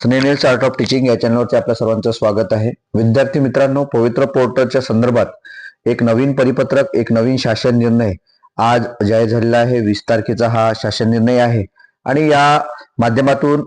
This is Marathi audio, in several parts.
स्नेनेल आर्ट ऑफ टीचिंग या चॅनलवरचे आपल्या सर्वांचं स्वागत आहे. विद्यार्थी मित्रांनो पवित्र पोर्टलच्या संदर्भात एक नवीन परिपत्रक एक नवीन शासन निर्णय आज जाहीर झालेला आहे. वीस तारखेचा हा शासन निर्णय आहे. आणि या माध्यमातून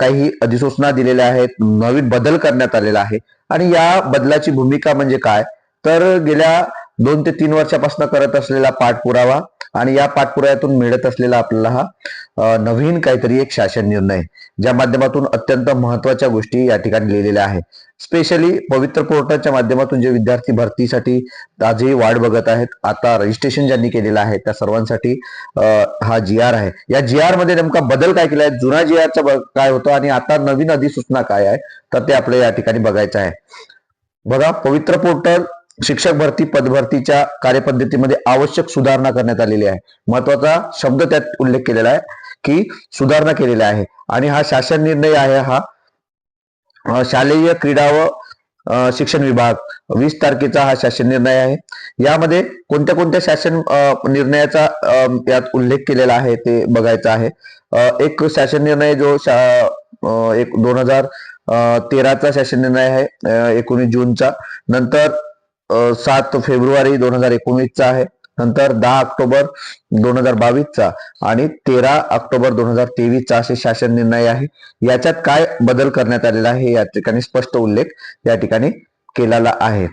काही अधिसूचना दिलेल्या आहेत नवीन बदल करण्यात आलेला आहे. आणि या बदलाची भूमिका म्हणजे काय? तर गेल्या दोन ते तीन वर्षापासून करत असलेला पाठपुरावा आणि या पाठपुरायातून मिळत असलेला आपल्याला हा नवीन काहीतरी एक शासन निर्णय ज्या माध्यमातून अत्यंत महत्त्वाच्या गोष्टी या ठिकाणी लिहिलेल्या आहेत. स्पेशली पवित्र पोर्टलच्या माध्यमातून जे विद्यार्थी भरतीसाठी आजही वाढ बघत आहेत आता रजिस्ट्रेशन ज्यांनी केलेलं आहे त्या सर्वांसाठी हा जी आर आहे. या जी आरमध्ये नेमका बदल काय केलाय जुना जी आरचा काय होतं आणि आता नवीन अधिसूचना काय आहे? तर ते आपल्याला या ठिकाणी बघायचं आहे. बघा पवित्र पोर्टल शिक्षक भरती पदभरतीच्या कार्यपद्धतीमध्ये आवश्यक सुधारणा करण्यात आलेली आहे. महत्त्वाचा शब्द त्यात उल्लेख केलेला आहे की सुधारणा केलेल्या आहे. आणि हा शासन निर्णय आहे हा शालेय क्रीडा व शिक्षण विभाग वीस तारखेचा हा शासन निर्णय आहे. यामध्ये कोणत्या कोणत्या शासन निर्णयाचा यात उल्लेख केलेला आहे ते बघायचं आहे. एक शासन निर्णय जो शा- एक दोन हजार तेराचा शासन निर्णय आहे एकोणीस जूनचा. नंतर सात फेब्रुवारी दोन हजार एकोणीसचा आहे. नंतर दहा ऑक्टोबर दोन हजार बावीसचा आणि तेरा ऑक्टोबर दोन हजार तेवीसचा असे शासन निर्णय आहे. याच्यात काय बदल करण्यात आलेला आहे या ठिकाणी स्पष्ट उल्लेख या ठिकाणी केलेला आहे.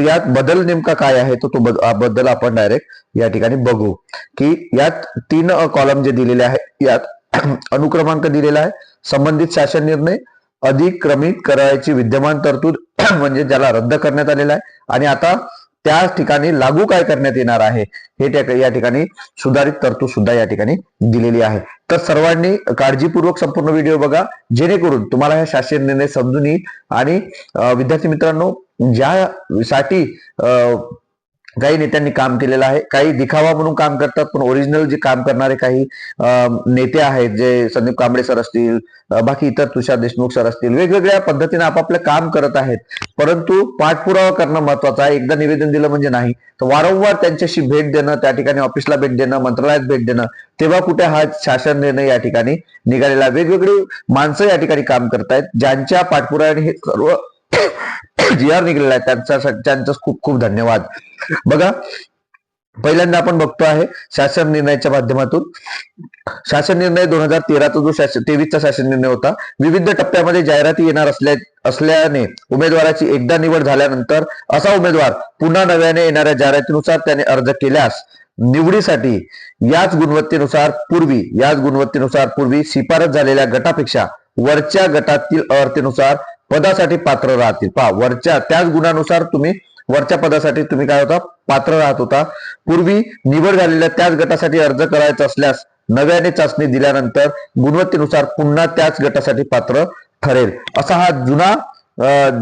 यात बदल नेमका काय आहे तो तो बद- बद्दल आपण डायरेक्ट या ठिकाणी बघू. की यात तीन कॉलम जे दिलेले आहे यात अनुक्रमांक दिलेला आहे संबंधित शासन निर्णय अधिक्रमित करायची विद्यमान तरतूद म्हणजे ज्याला रद्द करण्यात आलेला आहे. आणि आता त्या ठिकाणी लागू काय करण्यात येणार आहे हे त्या- या ठिकाणी सुधारित तरतूद सुद्धा या ठिकाणी दिलेली आहे. तर सर्वांनी काळजीपूर्वक संपूर्ण व्हिडिओ बघा जेणेकरून तुम्हाला हे शासन निर्णय समजून येईल. आणि विद्यार्थी मित्रांनो ज्यासाठी अं, काही नेत्यांनी काम केलेलं आहे काही दिखावा म्हणून काम करतात पण ओरिजिनल जे काम करणारे काही नेते आहेत जे संदीप कांबळे सर असतील बाकी इतर तुषार देशमुख सर असतील वेगवेगळ्या पद्धतीने आपापलं काम करत आहेत. परंतु पाठपुरावा करणं महत्वाचं आहे. एकदा निवेदन दिलं म्हणजे नाही. तर वारंवार त्यांच्याशी भेट देणं त्या ठिकाणी ऑफिसला भेट देणं मंत्रालयात भेट देणं तेव्हा कुठे हा शासन निर्णय या ठिकाणी निघालेला आहे. वेगवेगळी माणसं या ठिकाणी काम करतायत ज्यांच्या पाठपुराव्याने हे सर्व जी आर निघलेला आहे त्यांचा त्यांचं खूप खूप धन्यवाद. बघा पहिल्यांदा आपण बघतो आहे शासन निर्णयाच्या माध्यमातून. शासन निर्णय दोन हजार तेराचा जो शासन तेवीसचा शासन निर्णय होता विविध टप्प्यामध्ये जाहिराती येणार असल्या असल्याने उमेदवाराची एकदा निवड झाल्यानंतर असा उमेदवार पुन्हा नव्याने येणाऱ्या जाहिरातीनुसार त्याने अर्ज केल्यास निवडीसाठी याच गुणवत्तेनुसार पूर्वी याच गुणवत्तेनुसार पूर्वी शिफारस झालेल्या गटापेक्षा वरच्या गटातील अर्थेनुसार पदासाठी पात्र राहतील. पहा वरच्या त्याच गुणानुसार तुम्ही वरच्या पदासाठी तुम्ही काय होता? पात्र राहत होता. पूर्वी निवड झालेल्या त्याच गटासाठी अर्ज करायचा असल्यास नव्याने चाचणी दिल्यानंतर गुणवत्तेनुसार पुन्हा त्याच गटासाठी पात्र ठरेल. असा हा जुना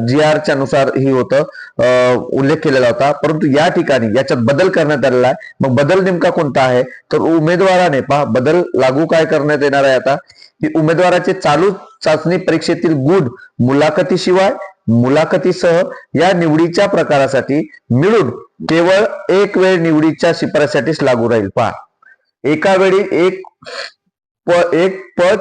जी आरच्या नुसार ही होतं. अं, उल्लेख केलेला होता. परंतु या ठिकाणी याच्यात बदल करण्यात आलेला आहे. मग बदल नेमका कोणता आहे? तर उमेदवाराने पहा बदल लागू काय करण्यात येणार आहे आता? की उमेदवाराचे चालू चाचणी परीक्षेतील गुण मुलाखतीशिवाय मुलाखतीसह या निवडीच्या प्रकारासाठी मिळून केवळ एक वेळ निवडीच्या शिफारसाठीच लागू राहील. पहा एका वेळी एक प एक पद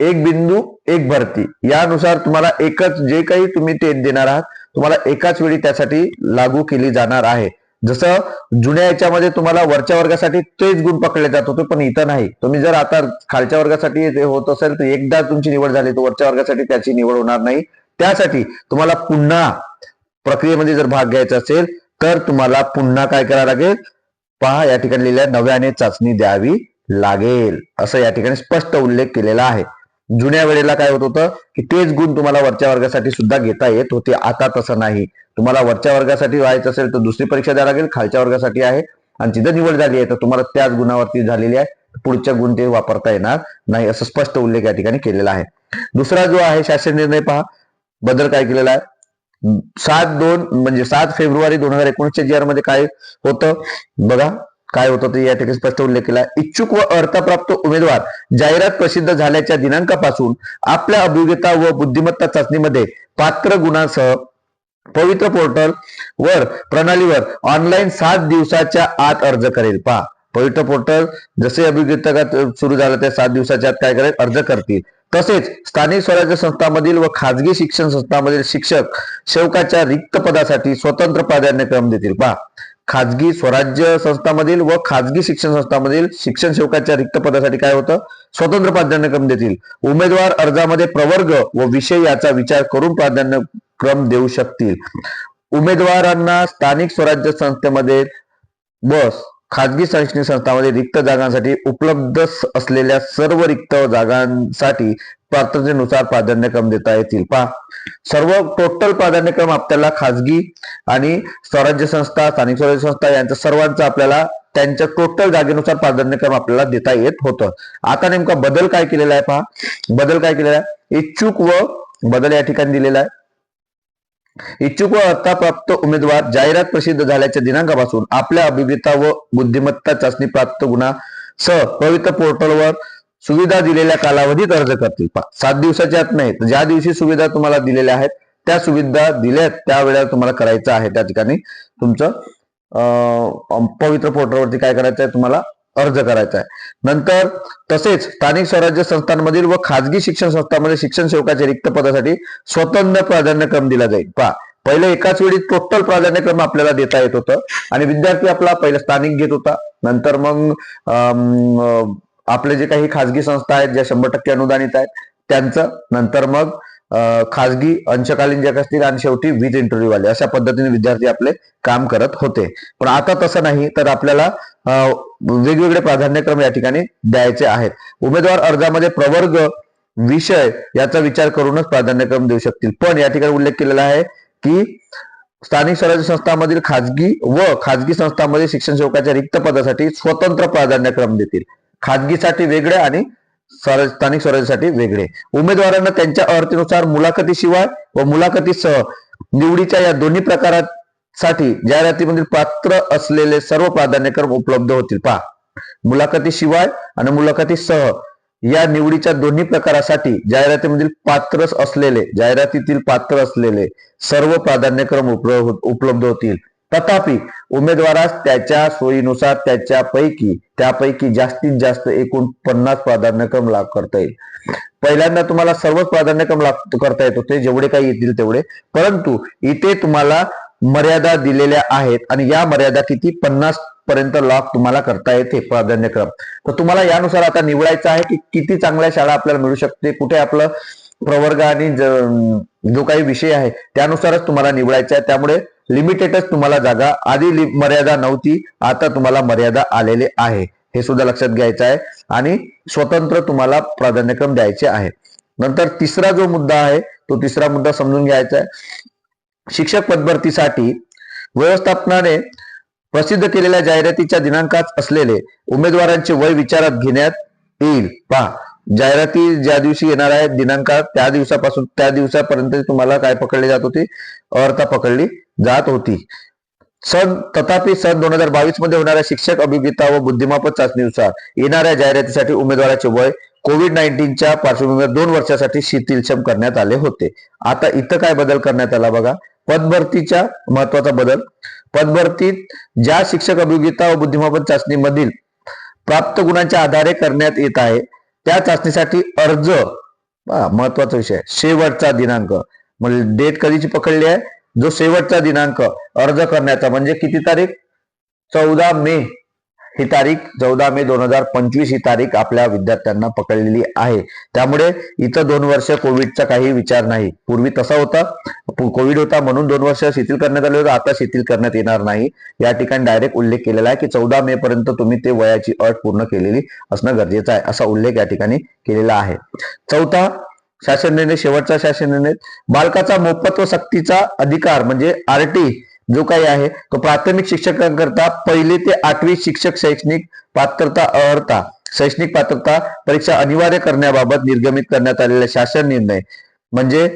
एक बिंदू एक भरती. यानुसार तुम्हाला एकच जे काही तुम्ही ते देणार आहात तुम्हाला एकाच वेळी त्यासाठी लागू केली जाणार आहे. जसं जुन्या याच्यामध्ये तुम्हाला वरच्या वर्गासाठी तेच गुण पकडले जात होते पण इथं नाही. तुम्ही जर आता खालच्या वर्गासाठी होत असेल तर एकदा तुमची निवड झाली तर वरच्या वर्गासाठी त्याची निवड होणार नाही. त्यासाठी तुम्हाला पुन्हा प्रक्रियेमध्ये जर भाग घ्यायचा असेल तर तुम्हाला पुन्हा काय करावं लागेल? पहा या ठिकाणी लिहिल्या नव्याने चाचणी द्यावी लागेल. असं या ठिकाणी स्पष्ट उल्लेख केलेला आहे. जुन्या वेळेला काय होत होतं की तेच गुण तुम्हाला वरच्या वर्गासाठी सुद्धा घेता येत होते. आता तसं नाही. तुम्हाला वरच्या वर्गासाठी व्हायचं असेल तर दुसरी परीक्षा द्यावी लागेल खालच्या वर्गासाठी आहे. आणि तिथं निवड झाली आहे तर तुम्हाला त्याच गुणावरती झालेली आहे. पुढच्या गुण ते वापरता येणार नाही असं स्पष्ट उल्लेख या ठिकाणी केलेला आहे. दुसरा जो आहे शासन निर्णय पहा. बदल काय केलेला आहे? सात दोन म्हणजे सात फेब्रुवारी दोन हजार एकोणीसच्या जी आरमध्ये काय होतं? बघा. काय होतं ते या ठिकाणी स्पष्ट उल्लेख केला. इच्छुक व अर्थप्राप्त उमेदवार जाहिरात प्रसिद्ध झाल्याच्या दिनांकापासून आपल्या अभियोग्यता व बुद्धिमत्ता चाचणीमध्ये पात्र गुणांसह पवित्र पोर्टल वर प्रणालीवर ऑनलाईन सात दिवसाच्या आत अर्ज करेल. पहा पवित्र पोर्टल जसे अभियोग्यता सुरू झालं त्या सात दिवसाच्या आत काय करेल? अर्ज करतील. तसेच स्थानिक स्वराज्य संस्थांमधील व खाजगी शिक्षण संस्थांमधील शिक्षक सेवकाच्या रिक्त पदासाठी स्वतंत्र प्राधान्यक्रम देतील. पहा खाजगी स्वराज्य संस्थांमधील व खाजगी शिक्षण संस्थांमधील शिक्षण सेवकाच्या रिक्त पदासाठी काय होतं? स्वतंत्र प्राधान्यक्रम देतील. उमेदवार अर्जामध्ये प्रवर्ग व विषय याचा विचार करून प्राधान्यक्रम देऊ शकतील. उमेदवारांना स्थानिक स्वराज्य संस्थेमध्ये व खाजगी शैक्षणिक संस्थांमध्ये रिक्त जागांसाठी उपलब्ध असलेल्या सर्व रिक्त जागांसाठी पात्रतेनुसार प्राधान्यक्रम देता येतील. पहा सर्व टोटल प्राधान्यक्रम आपल्याला खाजगी आणि स्वराज्य संस्था स्थानिक स्वराज्य संस्था यांचा सर्वांचा आपल्याला त्यांच्या टोटल जागेनुसार प्राधान्यक्रम आपल्याला देता येत होतं. आता नेमका बदल काय केलेला आहे पहा. बदल काय केलेला आहे? इच्छुक व बदल या ठिकाणी दिलेला आहे. इच्छुक व अर्थाप्राप्त उमेदवार जाहिरात प्रसिद्ध झाल्याच्या दिनांकापासून आपल्या अभिज्ञता व बुद्धिमत्ता चाचणी प्राप्त गुन्हा सह पवित्र पोर्टलवर सुविधा दिलेल्या कालावधीत अर्ज करतील. पहा, सात दिवसाच्या आत नाही ज्या दिवशी सुविधा तुम्हाला दिलेल्या आहेत त्या सुविधा दिल्यात त्या वेळेला तुम्हाला करायचं आहे. त्या ठिकाणी तुमचं पवित्र पोर्टलवरती काय करायचं आहे तुम्हाला अर्ज करायचा आहे नंतर तसेच स्थानिक स्वराज्य संस्थांमधील व खाजगी शिक्षण संस्थांमध्ये शिक्षण सेवकाच्या रिक्त पदासाठी स्वतंत्र प्राधान्यक्रम दिला जाईल. पहा पहिले एकाच वेळी टोटल प्राधान्यक्रम आपल्याला देता येत होतं आणि विद्यार्थी आपला पहिला स्थानिक घेत होता. नंतर मग आपले जे काही खाजगी संस्था आहेत ज्या शंभर टक्के अनुदानित आहेत त्यांचं नंतर मग खाजगी अंशकालीन जे असतील आणि शेवटी वीज इंटरव्ह्यू आले अशा पद्धतीने विद्यार्थी आपले काम करत होते. पण आता तसं नाही तर आपल्याला वेगवेगळे प्राधान्यक्रम या ठिकाणी द्यायचे आहेत. उमेदवार अर्जामध्ये प्रवर्ग विषय याचा विचार करूनच प्राधान्यक्रम देऊ शकतील. पण या ठिकाणी उल्लेख केलेला आहे की स्थानिक स्वराज्य संस्थांमधील खाजगी व खाजगी संस्थांमध्ये शिक्षण सेवकाच्या रिक्त पदासाठी स्वतंत्र प्राधान्यक्रम देतील. खाजगीसाठी वेगळे आणि स्थानिक स्वराज्यासाठी वेगळे. उमेदवारांना त्यांच्या अर्थीनुसार मुलाखतीशिवाय व मुलाखतीसह निवडीच्या या दोन्ही प्रकारासाठी जाहिरातीमधील पात्र असलेले सर्व प्राधान्यक्रम उपलब्ध होतील. पहा. मुलाखतीशिवाय आणि मुलाखतीसह या निवडीच्या दोन्ही प्रकारासाठी जाहिरातीमधील पात्र असलेले जाहिरातीतील पात्र असलेले सर्व प्राधान्यक्रम उपलब्ध होतील. तथापि उमेदवारास त्याच्या सोयीनुसार त्याच्यापैकी त्यापैकी जास्तीत जास्त एकूण पन्नास प्राधान्यक्रम लाभ करता येईल. पहिल्यांदा तुम्हाला सर्वच प्राधान्यक्रम लाभ करता येत होते जेवढे काही येतील तेवढे. परंतु इथे तुम्हाला मर्यादा दिलेल्या आहेत आणि या मर्यादा किती? पन्नास पर्यंत लॉक तुम्हाला करता येते प्राधान्यक्रम. तर तुम्हाला यानुसार आता निवडायचं आहे की किती चांगल्या शाळा आपल्याला मिळू शकते कुठे आपलं प्रवर्ग आणि जो काही विषय आहे त्यानुसारच तुम्हाला निवडायचं आहे. त्यामुळे लिमिटेडच तुम्हाला जागा. आधी मर्यादा नव्हती. आता तुम्हाला मर्यादा आलेले आहे. हे सुद्धा लक्षात घ्यायचं आहे. आणि स्वतंत्र तुम्हाला प्राधान्यक्रम द्यायचे आहे. नंतर तिसरा जो मुद्दा आहे तो तिसरा मुद्दा समजून घ्यायचा आहे. शिक्षक पदभरतीसाठी व्यवस्थापनाने प्रसिद्ध केलेल्या जाहिरातीच्या दिनांकात असलेले उमेदवारांचे वय विचारात घेण्यात येईल. पहा. जाहिराती ज्या दिवशी येणार आहेत दिनांकात त्या दिवसापासून त्या दिवसापर्यंत तुम्हाला काय पकडली जात होती? अर्थ पकडली जात होती. सन तथापि सन दोन हजार बावीसमध्ये होणाऱ्या शिक्षक अभिज्ञता व बुद्धिमापत चाचणीनुसार येणाऱ्या जाहिरातीसाठी उमेदवाराचे वय कोविड नाईन्टीनच्या पार्श्वभूमीवर दोन वर्षासाठी शिथिलक्षम करण्यात आले होते. आता इथं काय बदल करण्यात आला बघा. पदभरतीच्या महत्त्वाचा बदल. पदभरतीत ज्या शिक्षक अभियोगिता व बुद्धिमापन चाचणीमधील प्राप्त गुणांच्या आधारे करण्यात येत आहे त्या चाचणीसाठी अर्ज महत्त्वाचा विषय आहे. शेवटचा दिनांक. म्हणजे डेट कधीची पकडली आहे? जो शेवटचा दिनांक अर्ज करण्याचा म्हणजे किती तारीख? चौदा मे. ही तारीख चौदा मे दोन हजार पंचवीस ही तारीख आपल्या विद्यार्थ्यांना पकडलेली आहे. त्यामुळे इथं दोन वर्ष कोविडचा काही विचार नाही. पूर्वी तसा होता. कोविड होता म्हणून दोन वर्ष शिथिल करण्यात आले होते. आता शिथिल करण्यात येणार नाही. या ठिकाणी डायरेक्ट उल्लेख केलेला आहे की चौदा मे पर्यंत तुम्ही ते वयाची अट पूर्ण केलेली असणं गरजेचं आहे असा उल्लेख या ठिकाणी केलेला आहे. चौथा शासन निर्णय शेवटचा शासन निर्णय बालकाचा मोफत व सक्तीचा अधिकार म्हणजे आरटी जो काही आहे तो प्राथमिक शिक्षकांकरता पहिली ते आठवी शिक्षक शैक्षणिक पात्रता अर्हता शैक्षणिक पात्रता परीक्षा अनिवार्य करण्याबाबत निर्गमित करण्यात आलेला शासन निर्णय. म्हणजे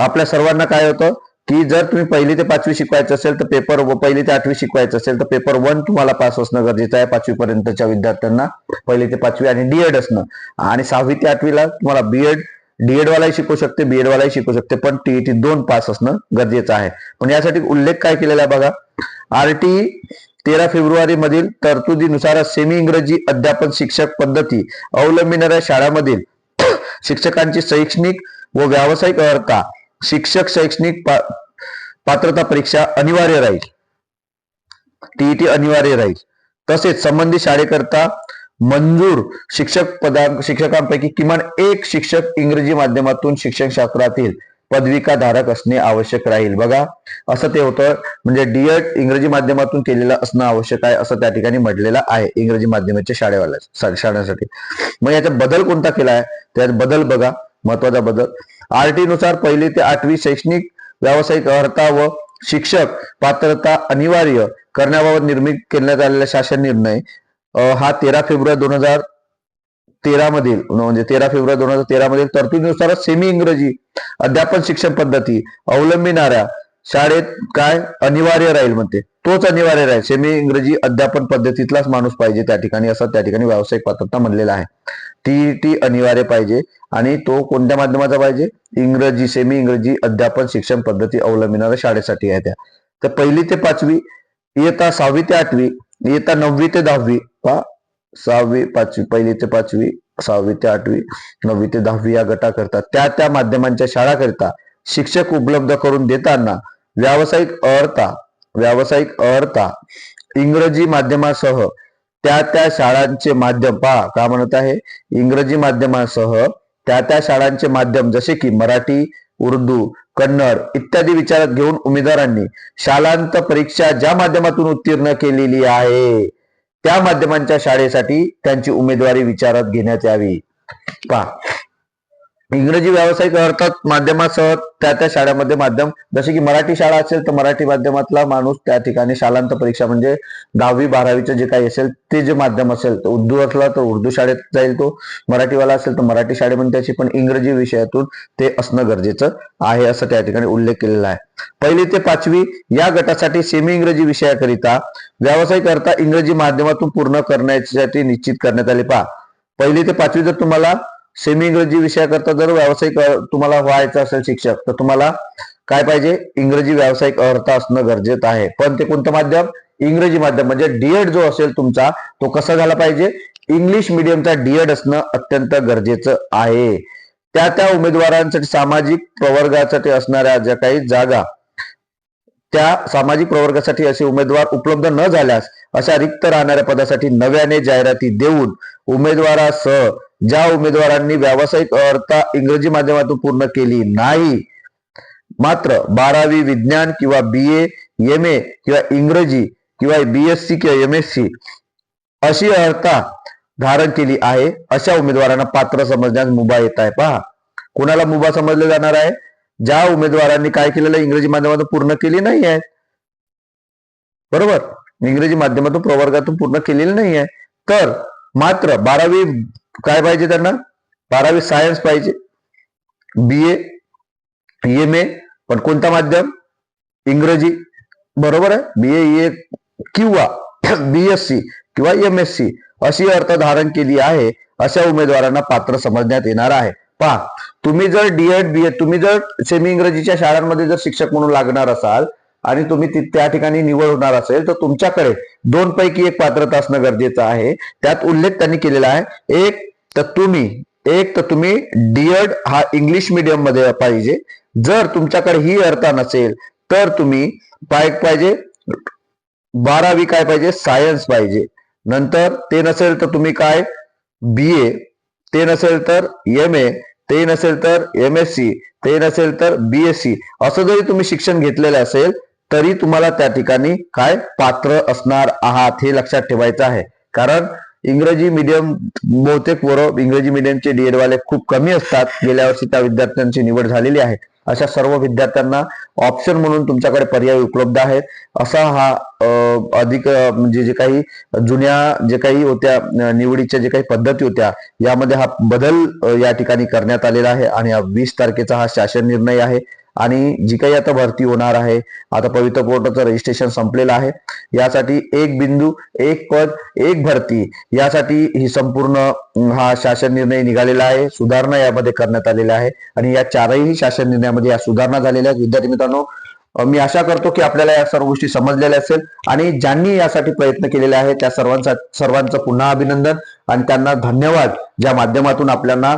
आपल्या सर्वांना काय होतं की जर तुम्ही पहिली ते पाचवी शिकवायचं असेल तर पेपर व पहिली ते आठवी शिकवायचं असेल तर पेपर वन तुम्हाला पास असणं गरजेचं आहे पाचवी पर्यंतच्या विद्यार्थ्यांना पहिली ते पाचवी आणि डीएड असणं. आणि सहावी ते आठवीला तुम्हाला बीएड डीएड वालाही शिकू शकते बीएड वालाही शिकू शकते पण टीईटी दोन पास असणं गरजेचं आहे. पण यासाठी उल्लेख काय केलेला आहे बघा? आरटी तेरा फेब्रुवारी मधील तरतुदीनुसार सेमी इंग्रजी अध्यापन शिक्षक पद्धती अवलंबिणाऱ्या शाळांमधील शिक्षकांची शैक्षणिक व व्यावसायिक अर्हता शिक्षक शैक्षणिक पा- पात्रता परीक्षा अनिवार्य राहील. टीईटी अनिवार्य राहील. तसेच संबंधित शाळेकरता मंजूर शिक्षक पदा शिक्षकांपैकी किमान एक शिक्षक इंग्रजी माध्यमातून शिक्षण शास्त्रातील पदविका धारक असणे आवश्यक राहील. बघा असं ते होतं म्हणजे डीएड इंग्रजी माध्यमातून केलेलं असणं आवश्यक आहे असं त्या ठिकाणी म्हटलेलं आहे इंग्रजी माध्यमाच्या शाळेवाल्या शाळेसाठी. मग याच्यात बदल कोणता केला आहे त्यात बदल बघा महत्त्वाचा बदल. आरटी नुसार पहिली ते आठवी शैक्षणिक व्यावसायिक अर्हता व शिक्षक पात्रता अनिवार्य करण्याबाबत निर्मित करण्यात आलेला शासन निर्णय हा तेरा फेब्रुवारी दोन हजार तेरा मधील म्हणजे तेरा फेब्रुवारी दोन हजार तेरा मधील तरतुदीनुसार सेमी इंग्रजी अध्यापन शिक्षण पद्धती अवलंबिणाऱ्या शाळेत काय अनिवार्य राहील म्हणते. तोच अनिवार्य राहील. सेमी इंग्रजी अध्यापन पद्धतीतलाच माणूस पाहिजे त्या ठिकाणी असा त्या ठिकाणी व्यावसायिक पात्रता म्हणलेला आहे. ती टी अनिवार्य पाहिजे आणि तो कोणत्या माध्यमाचा पाहिजे? इंग्रजी सेमी इंग्रजी अध्यापन शिक्षण पद्धती अवलंबिणाऱ्या शाळेसाठी आहे त्या. तर पहिली ते पाचवी इयत्ता सहावी ते आठवी इयत्ता नववी ते दहावी पहा सहावी पाचवी पहिली ते पाचवी सहावी ते आठवी नववी ते दहावी या गटाकरता त्या त्या माध्यमांच्या शाळाकरिता शिक्षक उपलब्ध करून देताना व्यावसायिक अर्हता व्यावसायिक अर्हता इंग्रजी माध्यमासह त्या त्या शाळांचे माध्यम पहा का म्हणत आहे? इंग्रजी माध्यमासह त्या त्या शाळांचे माध्यम जसे की मराठी उर्दू कन्नड इत्यादी विचारात घेऊन उमेदवारांनी शालांत परीक्षा ज्या माध्यमातून उत्तीर्ण केलेली आहे त्या माध्यमांच्या शाळेसाठी त्यांची उमेदवारी विचारात घेण्यात यावी. पहा. इंग्रजी व्यावसायिक अर्थात माध्यमासह त्या त्या शाळेमध्ये माध्यम. जसे की मराठी शाळा असेल तर मराठी माध्यमातला माणूस त्या ठिकाणी शालांत परीक्षा म्हणजे दहावी बारावीचं जे काही असेल ते जे माध्यम असेल तर उर्दू असला तर उर्दू शाळेत जाईल तो. मराठीवाला असेल तर मराठी शाळेमध्ये त्याची पण इंग्रजी विषयातून ते असणं गरजेचं आहे असं त्या ठिकाणी उल्लेख केलेला आहे. पहिली ते पाचवी या गटासाठी सेमी इंग्रजी विषयाकरिता व्यावसायिक अर्थ इंग्रजी माध्यमातून पूर्ण करण्यासाठी निश्चित करण्यात आले. पहा पहिली ते पाचवी जर तुम्हाला सेमी इंग्रजी विषयाकरता जर व्यावसायिक तुम्हाला व्हायचं असेल शिक्षक तर तुम्हाला काय पाहिजे? इंग्रजी व्यावसायिक अर्थ असणं गरजेचं आहे. पण ते कोणतं माध्यम? इंग्रजी माध्यम. म्हणजे डीएड जो असेल तुमचा तो कसा झाला पाहिजे? इंग्लिश मिडियमचा डीएड असणं अत्यंत गरजेचं आहे. त्या त्या उमेदवारांसाठी सामाजिक प्रवर्गासाठी असणाऱ्या ज्या काही जागा त्या सामाजिक प्रवर्गासाठी असे उमेदवार उपलब्ध न झाल्यास अशा रिक्त राहणाऱ्या पदासाठी नव्याने जाहिराती देऊन उमेदवारासह ज्या उमेदवारांनी व्यावसायिक अर्हता इंग्रजी माध्यमातून पूर्ण केली नाही मात्र बारावी विज्ञान किंवा बी एम ए किंवा इंग्रजी किंवा बीएससी किंवा एम एस सी अशी अर्हता धारण केली आहे अशा उमेदवारांना पात्र समजण्यास मुभा येत आहे. पहा कोणाला मुभा समजले जाणार आहे? ज्या उमेदवारांनी काय केलेलं इंग्रजी माध्यमातून पूर्ण केली नाही आहे. बरोबर? इंग्रजी माध्यमातून प्रवर्गातून पूर्ण केलेली नाही आहे. तर मात्र बारावी काय पाहिजे त्यांना? बारावी सायन्स पाहिजे. बी ए एम ए पण कोणता माध्यम? इंग्रजी. बरोबर आहे? बी ए किंवा बी एस सी किंवा एम एस सी अशी अर्थ धारण केली आहे अशा उमेदवारांना पात्र समजण्यात येणार आहे. पहा तुम्ही जर डीएड बी तुम्ही जर सेमी इंग्रजीच्या शाळांमध्ये जर शिक्षक म्हणून लागणार असाल आणि तुम्ही त्या ठिकाणी निवड होणार असेल तर तुमच्याकडे दोन पैकी एक पात्रता असणं गरजेचं आहे. त्यात उल्लेख त्यांनी केलेला आहे. एक तर तुम्ही एक तर तुम्ही डीएड हा इंग्लिश मिडियममध्ये पाहिजे. जर तुमच्याकडे ही अर्थ नसेल तर तुम्ही पाय पाहिजे बारावी काय पाहिजे? सायन्स पाहिजे. नंतर ते नसेल तर तुम्ही काय? बी ए ते नसेल तर एम ए ते नसेल तर एम एस सी ते नसेल तर बी एस सी असं जरी तुम्ही शिक्षण घेतलेलं असेल तरी तुम्हाला त्या ठिकाणी काय पात्र असणार आहात हे लक्षात ठेवायचं आहे. कारण इंग्रजी मीडियम बहुतेक पोरं इंग्रजी मीडियमचे डीएड वाले खूप कमी असतात. गेल्या वर्षी त्या विद्यार्थ्यांची निवड झालेली आहे. अशा सर्व विद्यार्थ्यांना ऑप्शन म्हणून तुमच्याकडे पर्याय उपलब्ध आहेत. असा हा अधिक म्हणजे जे काही जुन्या जे काही होत्या निवडीच्या जे काही पद्धती होत्या यामध्ये हा बदल या ठिकाणी करण्यात आलेला आहे. आणि हा वीस तारखेचा हा शासन निर्णय आहे. आणि जी काही आता भरती होणार आहे आता पवित्र पोर्टलचं रजिस्ट्रेशन संपलेलं आहे यासाठी एक बिंदू एक पद एक भरती यासाठी ही संपूर्ण हा शासन निर्णय निघालेला आहे सुधारणा यामध्ये करण्यात आलेल्या आहे आणि या चारही शासन निर्णयामध्ये या सुधारणा झालेल्या आहेत. विद्यार्थी मित्रांनो मी आशा करतो की आपल्याला या सर्व गोष्टी समजलेल्या असेल आणि ज्यांनी यासाठी प्रयत्न केलेले आहे त्या सर्वांचा सर्वांचं पुन्हा अभिनंदन आणि त्यांना धन्यवाद ज्या माध्यमातून आपल्याला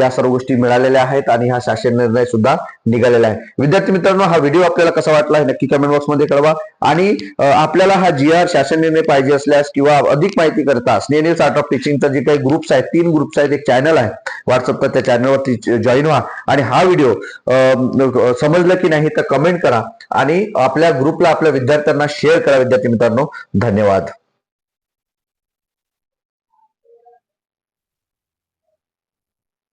या सर्व गोष्टी मिळालेल्या आहेत आणि हा शासन निर्णय सुद्धा निघालेला आहे. विद्यार्थी मित्रांनो हा व्हिडिओ आपल्याला कसा वाटला हे नक्की कमेंट बॉक्समध्ये कळवा. आणि आपल्याला हा जी आर शासन निर्णय पाहिजे असल्यास किंवा अधिक माहिती करता स्नेनिल्स आर्ट ऑफ टीचिंगचा जे काही ग्रुप्स आहेत तीन ग्रुप्स आहेत एक चॅनल आहे. व्हॉट्सअपवर त्या चॅनलवरती जॉईन व्हा. आणि हा व्हिडिओ समजलं की नाही तर कमेंट करा. आणि आपल्या ग्रुपला आपल्या विद्यार्थ्यांना शेअर करा विद्यार्थी मित्रांनो. धन्यवाद.